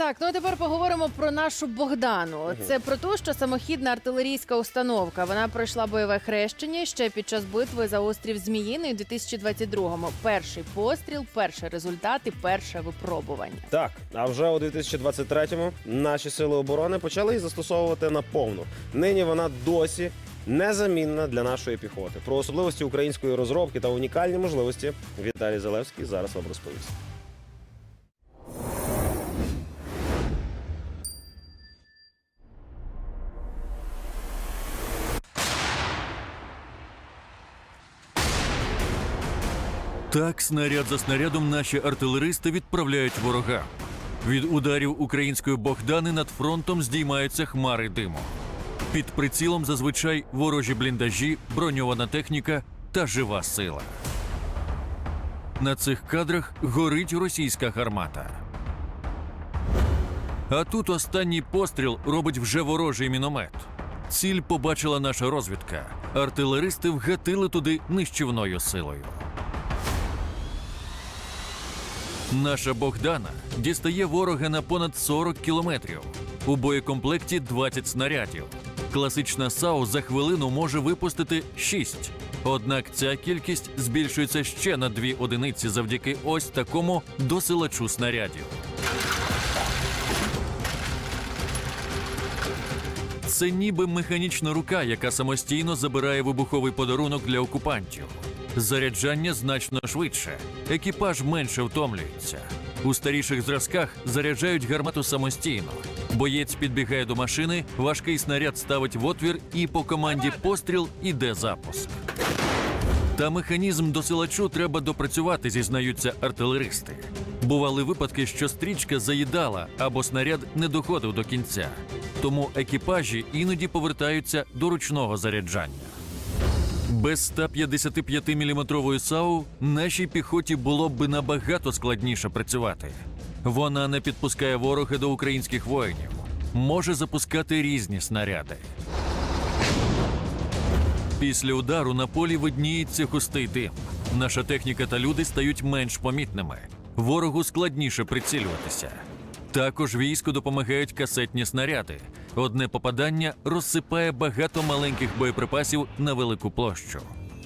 Так, ну а тепер поговоримо про нашу Богдану. Це про те, що самохідна артилерійська установка. Вона пройшла бойове хрещення ще під час битви за острів Зміїний у 2022-му. Перший постріл, перший результат і перше випробування. Так, а вже у 2023-му наші сили оборони почали її застосовувати наповну. Нині вона досі незамінна для нашої піхоти. Про особливості української розробки та унікальні можливості Віталій Залевський зараз вам розповість. Так, снаряд за снарядом наші артилеристи відправляють ворога. Від ударів української Богдани над фронтом здіймаються хмари диму. Під прицілом зазвичай ворожі бліндажі, броньована техніка та жива сила. На цих кадрах горить російська гармата. А тут останній постріл робить вже ворожий міномет. Ціль побачила наша розвідка. Артилеристи вгатили туди нищівною силою. Наша Богдана дістає ворога на понад 40 кілометрів. У боєкомплекті 20 снарядів. Класична САУ за хвилину може випустити 6. Однак ця кількість збільшується ще на дві одиниці завдяки ось такому досилачу снарядів. Це ніби механічна рука, яка самостійно забирає вибуховий подарунок для окупантів. Заряджання значно швидше, екіпаж менше втомлюється. У старіших зразках заряджають гармату самостійно. Боєць підбігає до машини, важкий снаряд ставить в отвір, і по команді постріл іде запуск. Та механізм досилачу треба допрацювати, зізнаються артилеристи. Бували випадки, що стрічка заїдала або снаряд не доходив до кінця. Тому екіпажі іноді повертаються до ручного заряджання. Без 155-мм САУ нашій піхоті було б набагато складніше працювати. Вона не підпускає ворога до українських воїнів, може запускати різні снаряди. Після удару на полі видніється густий дим. Наша техніка та люди стають менш помітними. Ворогу складніше прицілюватися. Також війську допомагають касетні снаряди. Одне попадання розсипає багато маленьких боєприпасів на велику площу.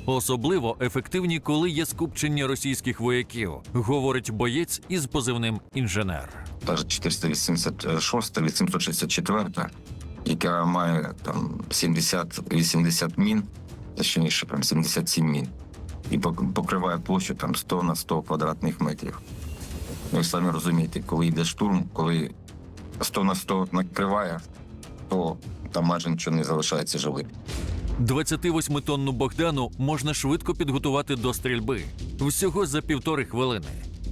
Особливо ефективні, коли є скупчення російських вояків, говорить боєць із позивним інженер. та 486, 864, яка має там 70-80 мін, точніше, прям 77 мін, і пок- покриває площу там 100 на 100 квадратних метрів. Ну, Ви самі розумієте, коли йде штурм, коли 100 на 100 накриває, то там майже нічого не залишається живим. 28-тонну Богдану можна швидко підготувати до стрільби всього за півтори хвилини.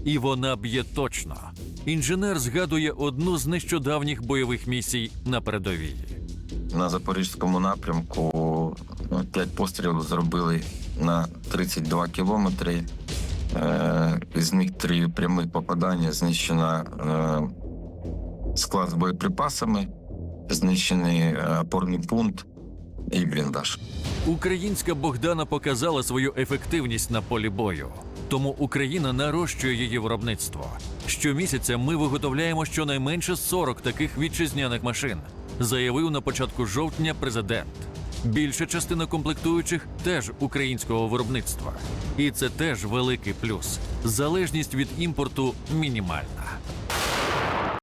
І вона б'є точно. Інженер згадує одну з нещодавніх бойових місій на передовій. На запорізькому напрямку ну, п'ять пострілів зробили на 32 кілометри. Е, Із них три прямих попадання знищено е, склад з боєприпасами, знищений е, опорний пункт і бліндаж. Українська Богдана показала свою ефективність на полі бою, тому Україна нарощує її виробництво. Щомісяця ми виготовляємо щонайменше 40 таких вітчизняних машин, заявив на початку жовтня президент. Більша частина комплектуючих теж українського виробництва. І це теж великий плюс. Залежність від імпорту мінімальна.